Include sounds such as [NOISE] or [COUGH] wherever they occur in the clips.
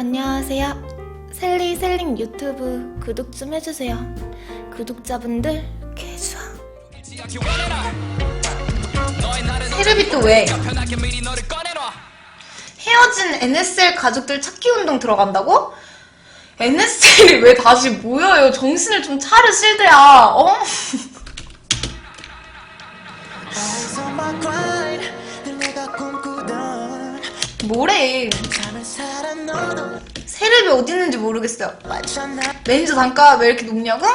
안녕하세요. 셀리 셀링 유튜브 구독 좀 해주세요. 구독자분들 개좋아. 테레비 또 왜? 헤어진 NSL 가족들 찾기 운동 들어간다고? NSL이 왜 다시 모여요? 정신을 좀 차려 실드야. 어? 뭐래? 세reb이 어디 있는지 모르겠어요. 매니저 단가 왜 이렇게 높냐고?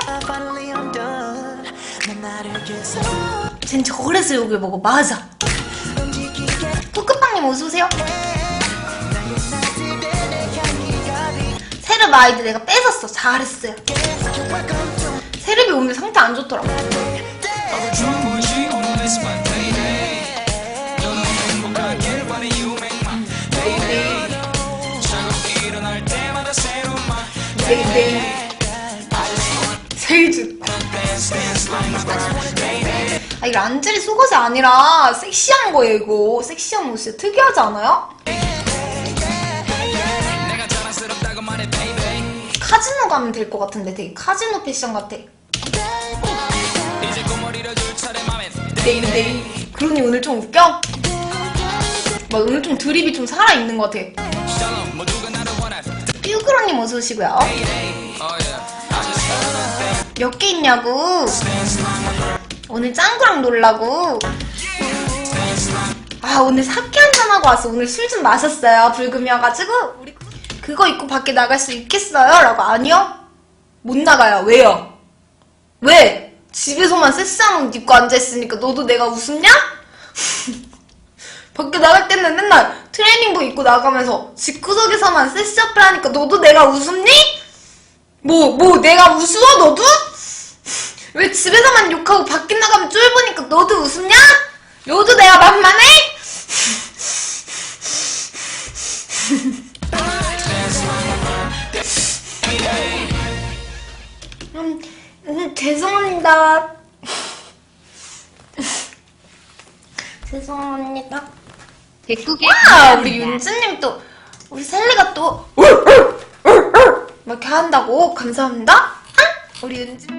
쟨 저래서 욕을 먹어. 맞아. 쿠크빵님 어서오세요. 세reb 아이디 내가 뺏었어. 잘했어요. 세reb이 오늘 상태 안 좋더라고. 네네. 세이즈. 아, 이거 란제리 속옷이 아니라 섹시한 거예요, 이거. 섹시한 옷이 특이하지 않아요? 카지노 가면 될 것 같은데 되게 카지노 패션 같아. 네이데이. 그러니 오늘 좀 웃겨? 막 오늘 좀 드립이 좀 살아있는 것 같아. 뾰그로님 어서 오시고요. 몇 개 있냐고. 오늘 짱구랑 놀라고. 아 오늘 사케 한잔 하고 왔어. 오늘 술 좀 마셨어요. 불금이어가지고 그거 입고 밖에 나갈 수 있겠어요? 라고 아니요. 못 나가요. 왜요? 왜? 집에서만 섹시한 옷 입고 앉아있으니까 너도 내가 웃음냐? [LAUGHS] 밖에 나갈 때는 맨날 트레이닝복 입고 나가면서 집구석에서만 어필 하니까 너도 내가 웃음니? 뭐, 뭐, 내가 우스워, 너도? 왜 집에서만 욕하고 밖에 나가면 쫄보니까 너도 웃음냐? 너도 내가 만만해? 음, 음, 죄송합니다. 죄송합니다. 백국에 와, 우리 윤주님 또, 우리 셀리가 또, 막 이렇게 한다고? 감사합니다. 응? 우리 윤주님.